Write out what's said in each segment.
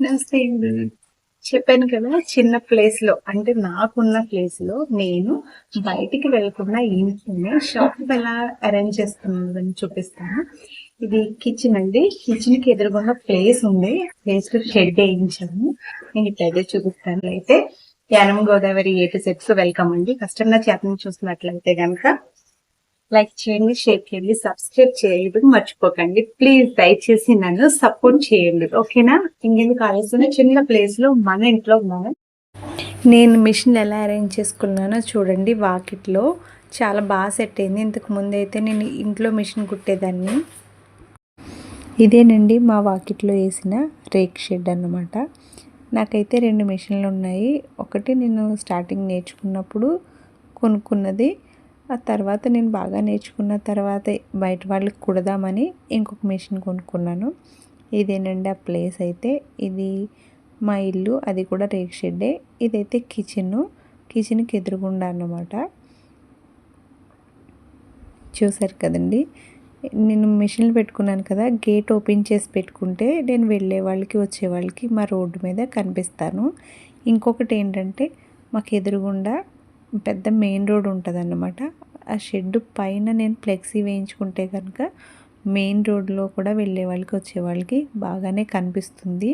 నమస్తే అండి చెప్పాను కదా చిన్న ప్లేస్లో అంటే నాకున్న ప్లేస్లో నేను బయటికి వెళ్ళకుండా ఇంట్లోనే షాప్ ఎలా అరేంజ్ చేస్తున్నాను చూపిస్తాను. ఇది కిచెన్ అండి. కిచెన్కి ఎదురుగుండా ప్లేస్ ఉంది. ప్లేస్లో షెడ్ వేయించాము నేను ఇట్లయితే చూపిస్తాను. అయితే Yanam Godavari A two sets welcome అండి. కస్టమర్ చేతను చూసినట్లయితే కనుక లైక్ చేయండి షేర్ చేయండి సబ్స్క్రైబ్ చేయడం మర్చిపోకండి. ప్లీజ్ దయచేసి నన్ను సపోర్ట్ చేయండి. ఓకేనా? ఇంకెందుకు ఆలోచన చిన్న ప్లేస్లో మన ఇంట్లో ఉన్నాను నేను మిషన్ ఎలా అరేంజ్ చేసుకున్నానో చూడండి వాకిట్లో. చాలా బాగా సెట్ అయింది. ఇంతకు ముందు అయితే నేను ఇంట్లో మిషన్ కుట్టేదాన్ని. ఇదేనండి మా వాకిట్లో వేసిన రేక్ షెడ్ అన్నమాట. నాకైతే రెండు మిషన్లు ఉన్నాయి. ఒకటి నేను స్టార్టింగ్ నేర్చుకున్నప్పుడు కొనుక్కున్నది. ఆ తర్వాత నేను బాగా నేర్చుకున్న తర్వాత బయట వాళ్ళకి కుడదామని ఇంకొక మిషన్ కొనుక్కున్నాను. ఇదేనండి ఆ ప్లేస్ అయితే. ఇది మా ఇల్లు అది కూడా రేక్ షెడ్డే. ఇదైతే కిచెన్. కిచెన్కి ఎదురుగుండా అన్నమాట. చూసారు కదండి. నేను మిషన్లు పెట్టుకున్నాను కదా గేట్ ఓపెన్ చేసి పెట్టుకుంటే నేను వెళ్ళే వాళ్ళకి వచ్చే వాళ్ళకి మా రోడ్డు మీద కనిపిస్తాను. ఇంకొకటి ఏంటంటే మాకు ఎదురుగుండా పెద్ద మెయిన్ రోడ్ ఉంటుంది అన్నమాట ఆ షెడ్ పైన నేను ఫ్లెక్సీ వేయించుకుంటే కనుక మెయిన్ రోడ్లో కూడా వెళ్ళే వాళ్ళకి వచ్చే వాళ్ళకి బాగానే కనిపిస్తుంది.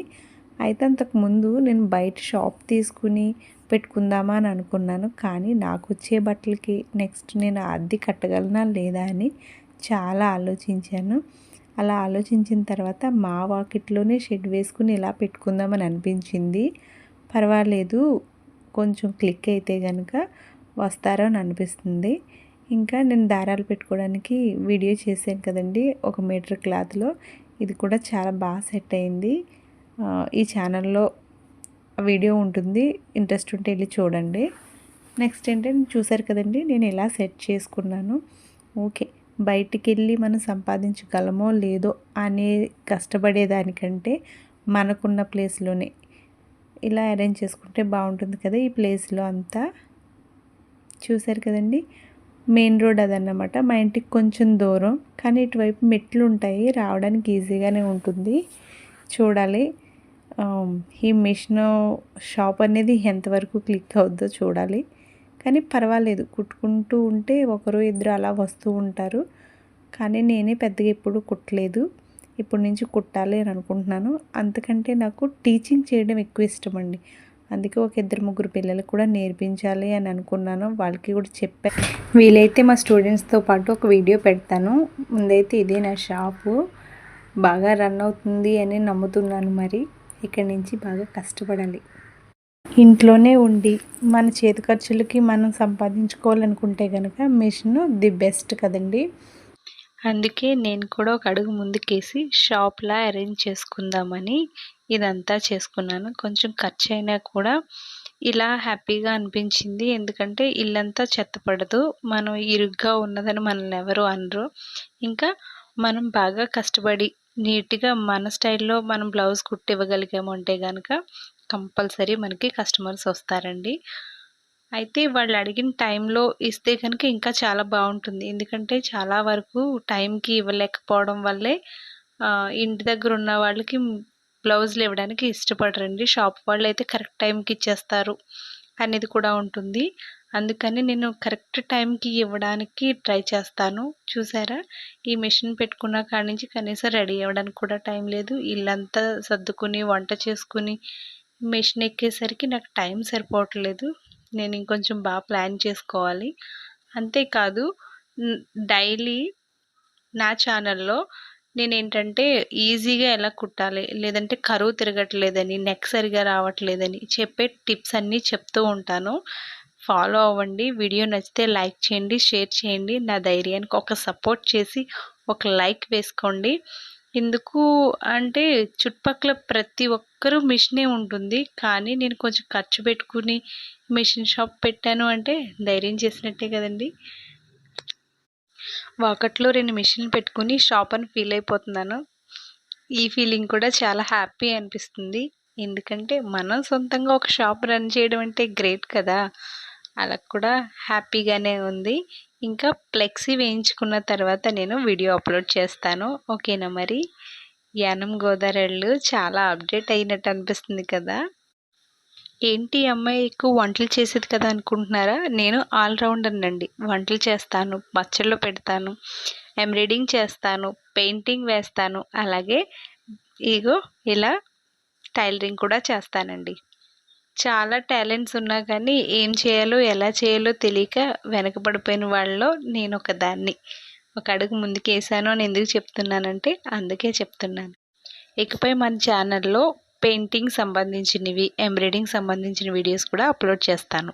అయితే అంతకుముందు నేను బయట షాప్ తీసుకుని పెట్టుకుందామా అని అనుకున్నాను. కానీ నాకు వచ్చే బట్టలకి నెక్స్ట్ నేను అద్దె కట్టగలనా లేదా అని చాలా ఆలోచించాను. అలా ఆలోచించిన తర్వాత మా వాకిట్లోనే షెడ్ వేసుకుని ఇలా పెట్టుకుందామని అనిపించింది. పర్వాలేదు కొంచెం క్లిక్ అయితే కనుక వస్తారో అని అనిపిస్తుంది. ఇంకా నేను దారాలు పెట్టుకోవడానికి వీడియో చేశాను కదండి ఒక మీటర్ క్లాత్లో. ఇది కూడా చాలా బాగా సెట్ అయింది. ఈ ఛానల్లో వీడియో ఉంటుంది ఇంట్రెస్ట్ ఉంటే వెళ్ళి చూడండి. నెక్స్ట్ ఏంటంటే చూసారు కదండి నేను ఎలా సెట్ చేసుకున్నాను. ఓకే బయటికి వెళ్ళి మనం సంపాదించగలమో లేదో అనే కష్టపడేదానికంటే మనకున్న ప్లేస్లోనే ఇలా అరేంజ్ చేసుకుంటే బాగుంటుంది కదా ఈ ప్లేస్లో అంతా. చూసారు కదండి మెయిన్ రోడ్ అదన్నమాట. మా ఇంటికి కొంచెం దూరం. కానీ ఇటువైపు మెట్లు ఉంటాయి. రావడానికి ఈజీగానే ఉంటుంది. చూడాలి. ఈ మిషన్ షాప్ అనేది ఎంతవరకు క్లిక్ అవుద్దో చూడాలి. కానీ పర్వాలేదు. కుట్టుకుంటూ ఉంటే ఒకరు ఇద్దరు అలా వస్తూ ఉంటారు. కానీ నేనే పెద్దగా ఎప్పుడు కుట్టలేదు. ఇప్పటి నుంచి కుట్టాలి అని అనుకుంటున్నాను. అంతకంటే నాకు టీచింగ్ చేయడం ఎక్కువ ఇష్టం అండి. అందుకే ఒక ఇద్దరు ముగ్గురు పిల్లలకు కూడా నేర్పించాలి అని అనుకున్నాను. వాళ్ళకి కూడా చెప్పాను వీలైతే మా స్టూడెంట్స్తో పాటు ఒక వీడియో పెడతాను. ముందైతే ఇదే నా షాపు. బాగా రన్ అవుతుంది అని నమ్ముతున్నాను మరి. ఇక్కడి నుంచి బాగా కష్టపడాలి. ఇంట్లోనే ఉండి మన చేతి ఖర్చులకి మనం సంపాదించుకోవాలనుకుంటే కనుక మిషన్ ది బెస్ట్ కదండి. అందుకే నేను కూడా ఒక అడుగు ముందుకేసి షాప్లా అరేంజ్ చేసుకుందామని ఇదంతా చేసుకున్నాను. కొంచెం ఖర్చు అయినా కూడా ఇలా హ్యాపీగా అనిపించింది. ఎందుకంటే ఇల్లంతా చెత్త పడదు మనం ఇరుగ్గా ఉన్నదని మనల్ని ఎవరు అనరు. ఇంకా మనం బాగా కష్టపడి నీట్గా మన స్టైల్లో మనం బ్లౌజ్ కుట్టి ఇవ్వగలిగాము అంటే కనుక కంపల్సరీ మనకి కస్టమర్స్ వస్తారండి. అయితే వాళ్ళు అడిగిన టైంలో ఇస్తే కనుక ఇంకా చాలా బాగుంటుంది. ఎందుకంటే చాలా వరకు టైంకి ఇవ్వలేకపోవడం వల్లే ఇంటి దగ్గర ఉన్న వాళ్ళకి బ్లౌజులు ఇవ్వడానికి ఇష్టపడరండి. షాప్ వాళ్ళు అయితే కరెక్ట్ టైంకి ఇచ్చేస్తారు అనేది కూడా ఉంటుంది. అందుకని నేను కరెక్ట్ టైంకి ఇవ్వడానికి ట్రై చేస్తాను. చూసారా? ఈ మిషన్ పెట్టుకున్న కాడి నుంచి కనీసం రెడీ అవ్వడానికి కూడా టైం లేదు. ఇల్లంతా సర్దుకుని వంట చేసుకుని మిషన్ ఎక్కేసరికి నాకు టైం సరిపోవట్లేదు. నేను ఇంకొంచెం బాగా ప్లాన్ చేసుకోవాలి. అంతేకాదు డైలీ నా ఛానల్లో నేను ఏంటంటే ఈజీగా ఎలా కుట్టాలి లేదంటే కరువు తిరగట్లేదని నెక్ సరిగా రావట్లేదని చెప్పే టిప్స్ అన్నీ చెప్తూ ఉంటాను. ఫాలో అవ్వండి వీడియో నచ్చితే లైక్ చేయండి షేర్ చేయండి. నా ధైర్యానికి ఒక సపోర్ట్ చేసి ఒక లైక్ వేసుకోండి. ఎందుకు అంటే చుట్టుపక్కల ప్రతి ఒక్కరూ మిషనే ఉంటుంది. కానీ నేను కొంచెం ఖర్చు పెట్టుకుని మిషన్ షాప్ పెట్టాను అంటే ధైర్యం చేసినట్టే కదండి. వాకట్లో రెండు మిషన్లు పెట్టుకుని షాప్ అని ఫీల్ అయిపోతున్నాను. ఈ ఫీలింగ్ కూడా చాలా హ్యాపీ అనిపిస్తుంది. ఎందుకంటే మనం సొంతంగా ఒక షాప్ రన్ చేయడం అంటే గ్రేట్ కదా. అలా కూడా హ్యాపీగానే ఉంది. ఇంకా ఫ్లెక్సీ వేయించుకున్న తర్వాత నేను వీడియో అప్లోడ్ చేస్తాను. ఓకేనా మరి? యానం గోదావరిళ్ళు చాలా అప్డేట్ అయినట్టు అనిపిస్తుంది కదా? ఏంటి అమ్మాయి ఎక్కువ వంటలు చేసేది కదా అనుకుంటున్నారా? నేను ఆల్రౌండర్ అండి వంటలు చేస్తాను పచ్చళ్ళు పెడతాను ఎంబ్రాయిడింగ్ చేస్తాను పెయింటింగ్ వేస్తాను. అలాగే ఇగో ఇలా టైలరింగ్ కూడా చేస్తానండి. చాలా టాలెంట్స్ ఉన్నా కానీ ఏం చేయాలో ఎలా చేయాలో తెలియక వెనకబడిపోయిన వాళ్ళలో నేను ఒక దాన్ని ఒక అడుగు ముందుకు వేసాను అని ఎందుకు చెప్తున్నానంటే అందుకే చెప్తున్నాను. ఇకపై మన ఛానల్లో పెయింటింగ్ సంబంధించినవి ఎంబ్రాయిడింగ్ సంబంధించిన వీడియోస్ కూడా అప్లోడ్ చేస్తాను.